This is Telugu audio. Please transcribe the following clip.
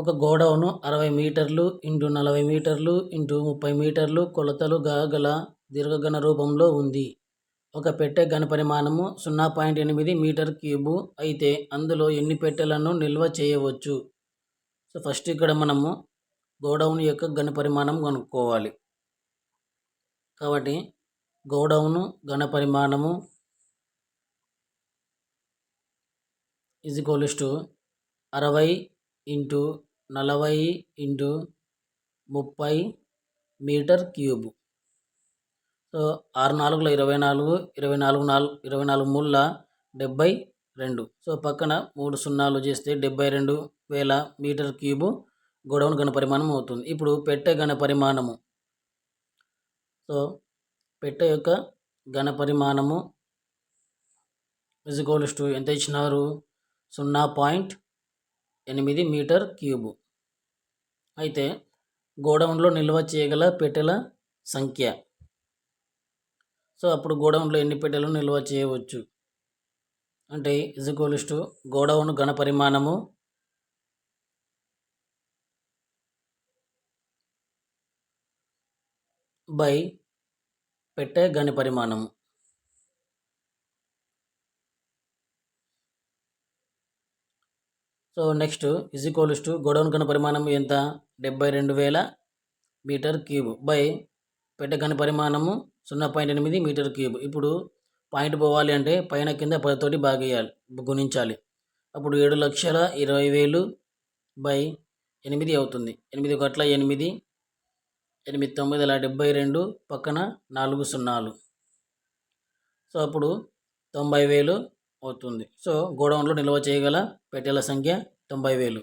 ఒక గోడౌను అరవై మీటర్లు ఇంటూ నలభై మీటర్లు ఇంటూ ముప్పై మీటర్లు కొలతలు గల దీర్ఘఘన రూపంలో ఉంది. ఒక పెట్టె ఘనపరిమాణము సున్నా పాయింట్ ఎనిమిది మీటర్ క్యూబు అయితే అందులో ఎన్ని పెట్టెలను నిల్వ చేయవచ్చు? సో ఫస్ట్ ఇక్కడ మనము గోడౌన్ యొక్క ఘనపరిమాణం కనుక్కోవాలి. కాబట్టి గోడౌను ఘనపరిమాణము ఈజ్ ఈక్వల్స్ టు అరవై ఇంటూ నలభై ఇంటూ ముప్పై మీటర్ క్యూబ్. సో ఆరు నాలుగుల ఇరవై నాలుగు ఇరవై నాలుగు నాలుగు ఇరవై నాలుగు మూల డెబ్బై రెండు. సో పక్కన మూడు సున్నాలు చేస్తే డెబ్బై రెండు వేల మీటర్ క్యూబు గోడౌన్ ఘన పరిమాణం అవుతుంది. ఇప్పుడు పెట్టె ఘన పరిమాణము. సో పెట్టె యొక్క ఘన పరిమాణము ఫిజికోలిస్టు టు ఎంత ఇచ్చినారు? సున్నా పాయింట్ ఎనిమిది మీటర్ క్యూబు. అయితే గోడౌన్లో నిల్వ చేయగల పెట్టెల సంఖ్య. సో అప్పుడు గోడౌన్లో ఎన్ని పెట్టెలు నిల్వ చేయవచ్చు? అంటే ఇజుకోలిస్ టు గోడౌన్ ఘన పరిమాణము బై పెట్టె పరిమాణము so next is equals to godown గణ పరిమాణం ఎంత? డెబ్బై రెండు వేల మీటర్ క్యూబ్ బై పెట్టకని గణ పరిమాణము సున్నా పాయింట్ ఎనిమిది మీటర్ క్యూబ్. ఇప్పుడు పాయింట్ పోవాలి అంటే పైన కింద పదితోటి బాగేయాలి గుణించాలి. అప్పుడు ఏడు లక్షల ఇరవై వేలు బై ఎనిమిది అవుతుంది. ఎనిమిది ఒకట్ల ఎనిమిది ఎనిమిది తొమ్మిది అలా డెబ్బై రెండు పక్కన నాలుగు సున్నాలు. సో అప్పుడు తొంభై వేలు అవుతుంది సో గోడౌన్లో నిల్వ చేయగల పెట్టెల సంఖ్య తొంభై వేలు.